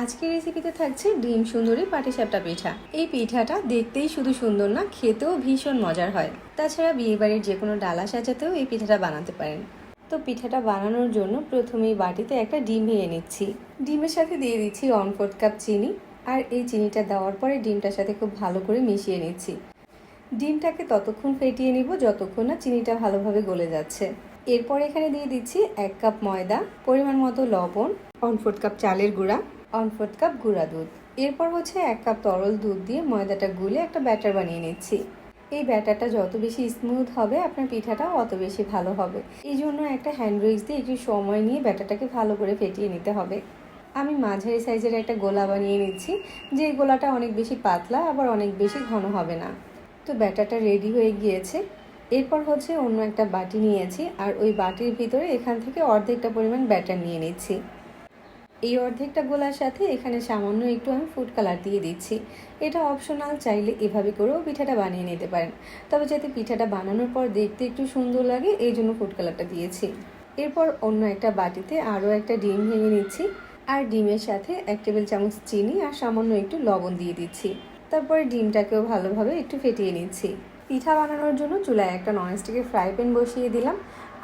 আজকের রেসিপিতে থাকছে ডিম সুন্দরী পাটিসাপটা পিঠা। এই পিঠাটা দেখতেই শুধু সুন্দর না, খেতেও ভীষণ মজার হয়। তাছাড়া বিয়েবাড়ির যে কোনো ডালা সাজাতেও এই পিঠাটা বানাতে পারেন। তো পিঠাটা বানানোর জন্য প্রথমেই বাটিতে একটা ডিম ভেঙে নিচ্ছি। ডিমের সাথে দিয়ে দিচ্ছি ওয়ান ফোর্থ কাপ চিনি, আর এই চিনিটা দেওয়ার পরে ডিমটার সাথে খুব ভালো করে মিশিয়ে নিচ্ছি। ডিমটাকে ততক্ষণ ফেটিয়ে নিব যতক্ষণ না চিনিটা ভালোভাবে গলে যাচ্ছে। এরপর এখানে দিয়ে দিচ্ছি এক কাপ ময়দা, পরিমাণ মতো লবণ ওয়ান ফোর্থ কাপ চালের গুঁড়া ওয়ান ফোর্থ কাপ গুঁড়া দুধ। এরপর হচ্ছে এক কাপ তরল দুধ দিয়ে ময়দাটা গুলে একটা ব্যাটার বানিয়ে নিচ্ছি। এই ব্যাটারটা যত বেশি স্মুথ হবে, আপনার পিঠাটাও অত বেশি ভালো হবে। এই জন্য একটা হ্যান্ড উইক্স দিয়ে একটু সময় নিয়ে ব্যাটারটাকে ভালো করে ফেটিয়ে নিতে হবে। আমি মাঝারি সাইজের একটা গোলা বানিয়ে নিচ্ছি, যে গোলাটা অনেক বেশি পাতলা, আবার অনেক বেশি ঘন হবে না। তো ব্যাটারটা রেডি হয়ে গিয়েছে। এরপর হচ্ছে অন্য একটা বাটি নিয়েছি, আর ওই বাটির ভিতরে এখান থেকে অর্ধেকটা পরিমাণ ব্যাটার নিয়ে নিচ্ছি। এই অর্ধেকটা গোলার সাথে এখানে সামান্য একটু আমি ফুড কালার দিয়ে দিচ্ছি। এটা অপশনাল চাইলে এভাবে করেও পিঠাটা বানিয়ে নিতে পারেন। তবে যাতে পিঠাটা বানানোর পর দেখতে একটু সুন্দর লাগে, এই জন্য ফুড কালারটা দিয়েছি। এরপর অন্য একটা বাটিতে আরও একটা ডিম ভেঙে নিচ্ছি। আর ডিমের সাথে এক টেবিল চামচ চিনি আর সামান্য একটু লবণ দিয়ে দিচ্ছি। তারপরে ডিমটাকেও ভালোভাবে একটু ফেটিয়ে নিচ্ছি। পিঠা বানানোর জন্য চুলায় একটা ননস্টিকের ফ্রাই প্যান বসিয়ে দিলাম।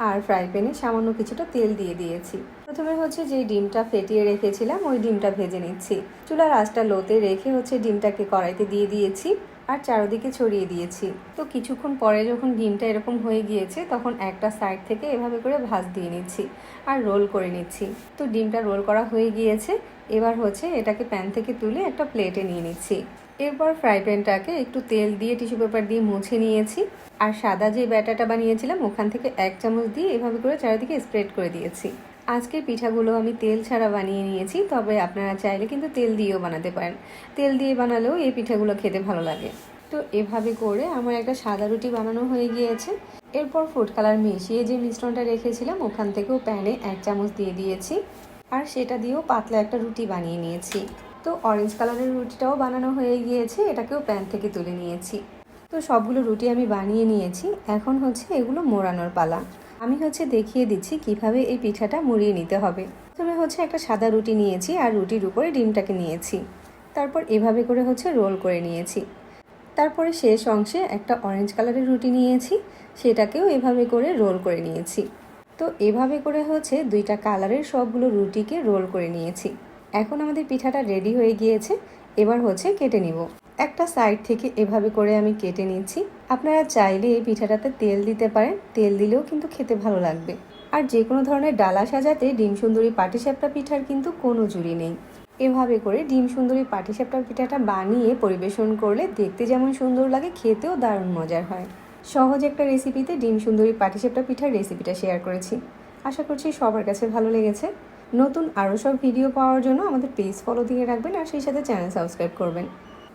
আর ফ্রাই প্যানে সামান্য কিছুটা তেল দিয়ে দিয়েছি। প্রথমে হচ্ছে যে ডিমটা ফেটিয়ে রেখেছিলাম, ওই ডিমটা ভেজে নিচ্ছি। চুলার আঁচটা লোতে রেখে হচ্ছে ডিমটাকে কড়াইতে দিয়ে দিয়েছি আর চারদিকে ছড়িয়ে দিয়েছি। তো কিছুক্ষণ পরে যখন ডিমটা এরকম হয়ে গিয়েছে, তখন একটা সাইড থেকে এভাবে করে ভাজ দিয়ে নিচ্ছি আর রোল করে নিচ্ছি। তো ডিমটা রোল করা হয়ে গিয়েছে, এবার হচ্ছে এটাকে প্যান থেকে তুলে একটা প্লেটে নিয়ে নিচ্ছি। এরপর ফ্রাই প্যানটাকে একটু তেল দিয়ে টিস্যু পেপার দিয়ে মুছে নিয়েছি আর সাদা যে ব্যাটাটা বানিয়েছিলাম, ওখান থেকে এক চামচ দিয়ে এভাবে করে চারিদিকে স্প্রেড করে দিয়েছি। আজকের পিঠাগুলো আমি তেল ছাড়া বানিয়ে নিয়েছি, তবে আপনারা চাইলে কিন্তু তেল দিয়েও বানাতে পারেন। তেল দিয়ে বানালেও এই পিঠাগুলো খেতে ভালো লাগে। তো এভাবে করে আমার একটা সাদা রুটি বানানো হয়ে গিয়েছে। এরপর ফুড কালার মিশিয়ে যে মিশ্রণটা রেখেছিলাম, ওখান থেকেও প্যানে এক চামচ দিয়ে দিয়েছি। আর সেটা দিয়েও পাতলা একটা রুটি বানিয়ে নিয়েছি। তো অরেঞ্জ কালারের রুটিটাও বানানো হয়ে গিয়েছে, এটাকেও প্যান থেকে তুলে নিয়েছি। তো সবগুলো রুটি আমি বানিয়ে নিয়েছি, এখন হচ্ছে এগুলো মোড়ানোর পালা। আমি হচ্ছে দেখিয়ে দিচ্ছি কীভাবে এই পিঠাটা মুড়িয়ে নিতে হবে। প্রথমে হচ্ছে একটা সাদা রুটি নিয়েছি আর রুটির উপরে ডিমটাকে নিয়েছি। তারপর এভাবে করে হচ্ছে রোল করে নিয়েছি। তারপরে শেষ অংশে একটা অরেঞ্জ কালারের রুটি নিয়েছি, সেটাকেও এভাবে করে রোল করে নিয়েছি। তো এভাবে করে হচ্ছে দুইটা কালারের সবগুলো রুটিকে রোল করে নিয়েছি। এখন আমাদের পিঠাটা রেডি হয়ে গিয়েছে, এবার হচ্ছে কেটে নিব। একটা সাইড থেকে এভাবে করে আমি কেটে নিচ্ছি আপনারা চাইলে এই পিঠাটাতে তেল দিতে পারেন। তেল দিলেও কিন্তু খেতে ভালো লাগবে। আর যে কোনো ধরনের ডালা সাজাতে ডিম সুন্দরী পাটিসাপটা পিঠার কিন্তু কোনো জুড়ি নেই। এভাবে করে ডিম সুন্দরী পাটিসাপটা পিঠাটা বানিয়ে পরিবেশন করলে দেখতে যেমন সুন্দর লাগে, খেতেও দারুণ মজার হয়। সহজ একটা রেসিপিতে ডিম সুন্দরী পাটিসাপটা পিঠার রেসিপিটা শেয়ার করেছি। আশা করছি সবার কাছে ভালো লেগেছে। নতুন আরও সব ভিডিও পাওয়ার জন্য আমাদের পেজ ফলো দিয়ে রাখবেন আর সেই সাথে চ্যানেল সাবস্ক্রাইব করবেন।